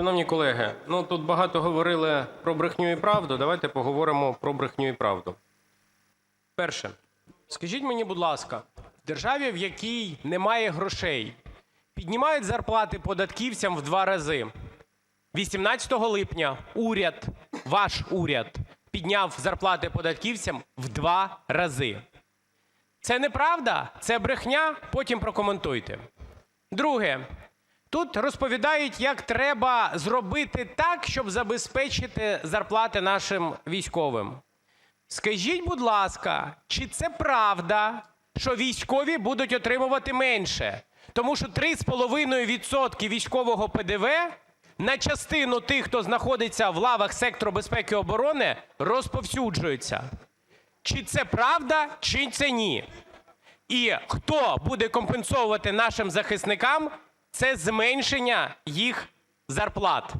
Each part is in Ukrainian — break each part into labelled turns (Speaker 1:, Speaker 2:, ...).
Speaker 1: Шановні колеги, ну тут багато говорили про брехню і правду. Давайте поговоримо про брехню і правду. Перше, скажіть мені, будь ласка, в державі, в якій немає грошей, піднімають зарплати податківцям в два рази. 18 липня уряд, ваш уряд, підняв зарплати податківцям в два рази. Це неправда? Це брехня? Потім прокоментуйте. Друге. Тут розповідають, як треба зробити так, щоб забезпечити зарплати нашим військовим. Скажіть, будь ласка, чи це правда, що військові будуть отримувати менше? Тому що 3,5% військового ПДВ на частину тих, хто знаходиться в лавах сектору безпеки і оборони, розповсюджується. Чи це правда, чи це ні? І хто буде компенсовувати нашим захисникам це зменшення їх зарплат?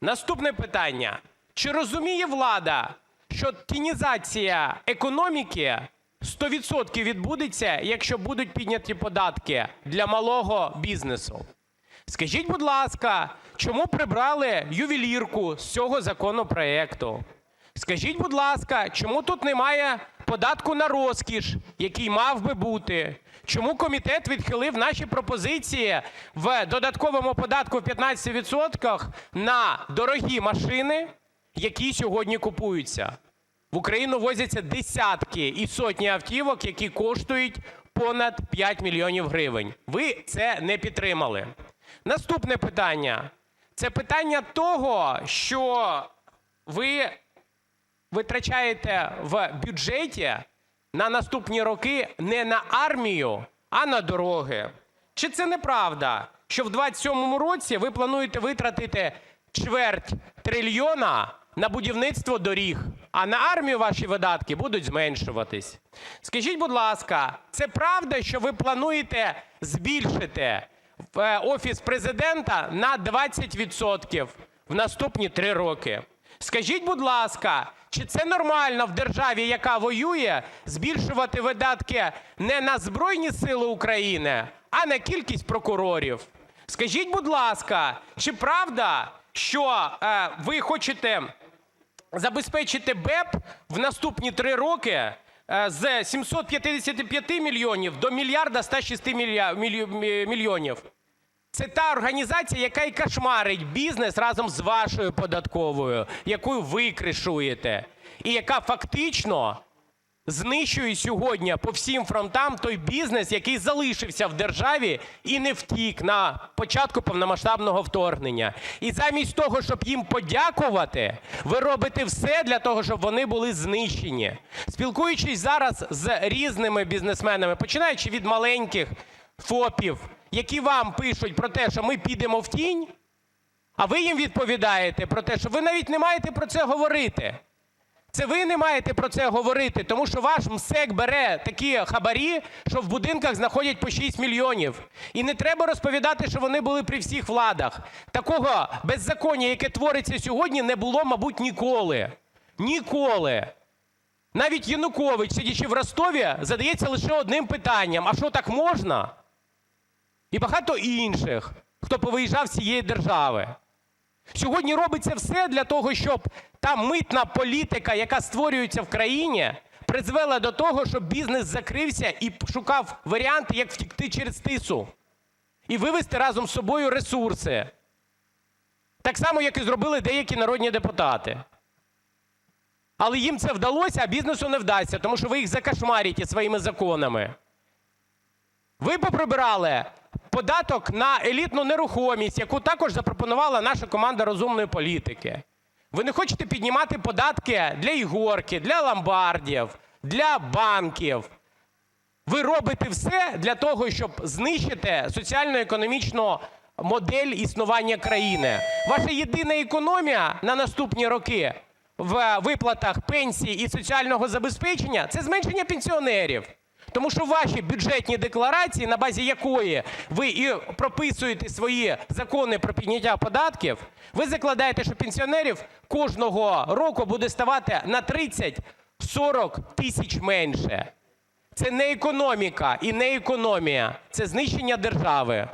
Speaker 1: Наступне питання. Чи розуміє влада, що тінізація економіки 100% відбудеться, якщо будуть підняті податки для малого бізнесу? Скажіть, будь ласка, чому прибрали ювелірку з цього законопроекту? Скажіть, будь ласка, чому тут немає податку на розкіш, який мав би бути? Чому комітет відхилив наші пропозиції в додатковому податку в 15% на дорогі машини, які сьогодні купуються? В Україну возяться десятки і сотні автівок, які коштують понад 5 мільйонів гривень. Ви це не підтримали. Наступне питання. Це питання того, що ви витрачаєте в бюджеті на наступні роки не на армію, а на дороги. Чи це неправда, що в 27-му році ви плануєте витратити чверть трильйона на будівництво доріг, а на армію ваші видатки будуть зменшуватись? Скажіть, будь ласка, це правда, що ви плануєте збільшити е, Офіс Президента на 20% в наступні три роки? Скажіть, будь ласка, чи це нормально в державі, яка воює, збільшувати видатки не на Збройні Сили України, а на кількість прокурорів? Скажіть, будь ласка, чи правда, що е, ви хочете забезпечити БЕП в наступні три роки е, з 755 мільйонів до мільярда 106 мілья- мільйонів? Це та організація, яка і кошмарить бізнес разом з вашою податковою, яку ви кришуєте, і яка фактично знищує сьогодні по всім фронтам той бізнес, який залишився в державі і не втік на початку повномасштабного вторгнення. І замість того, щоб їм подякувати, ви робите все для того, щоб вони були знищені. Спілкуючись зараз з різними бізнесменами, починаючи від маленьких ФОПів, які вам пишуть про те, що ми підемо в тінь, а ви їм відповідаєте про те, що ви навіть не маєте про це говорити. Це ви не маєте про це говорити, тому що ваш МСЕК бере такі хабарі, що в будинках знаходять по 6 мільйонів. І не треба розповідати, що вони були при всіх владах. Такого беззаконня, яке твориться сьогодні, не було, мабуть, ніколи. Ніколи. Навіть Янукович, сидячи в Ростові, задається лише одним питанням: а що так можна? І багато інших, хто повиїжджав з цієї держави. Сьогодні робиться все для того, щоб та митна політика, яка створюється в країні, призвела до того, щоб бізнес закрився і шукав варіанти, як втікти через тису і вивести разом з собою ресурси. Так само, як і зробили деякі народні депутати. Але їм це вдалося, а бізнесу не вдасться, тому що ви їх закошмарите своїми законами. Ви поприбирали податок на елітну нерухомість, яку також запропонувала наша команда розумної політики. Ви не хочете піднімати податки для ігорки, для ломбардів, для банків. Ви робите все для того, щоб знищити соціально-економічну модель існування країни. Ваша єдина економія на наступні роки в виплатах пенсій і соціального забезпечення – це зменшення пенсіонерів. Тому що ваші бюджетні декларації, на базі якої ви і прописуєте свої закони про підняття податків, ви закладаєте, що пенсіонерів кожного року буде ставати на 30-40 тисяч менше. Це не економіка і не економія, це знищення держави.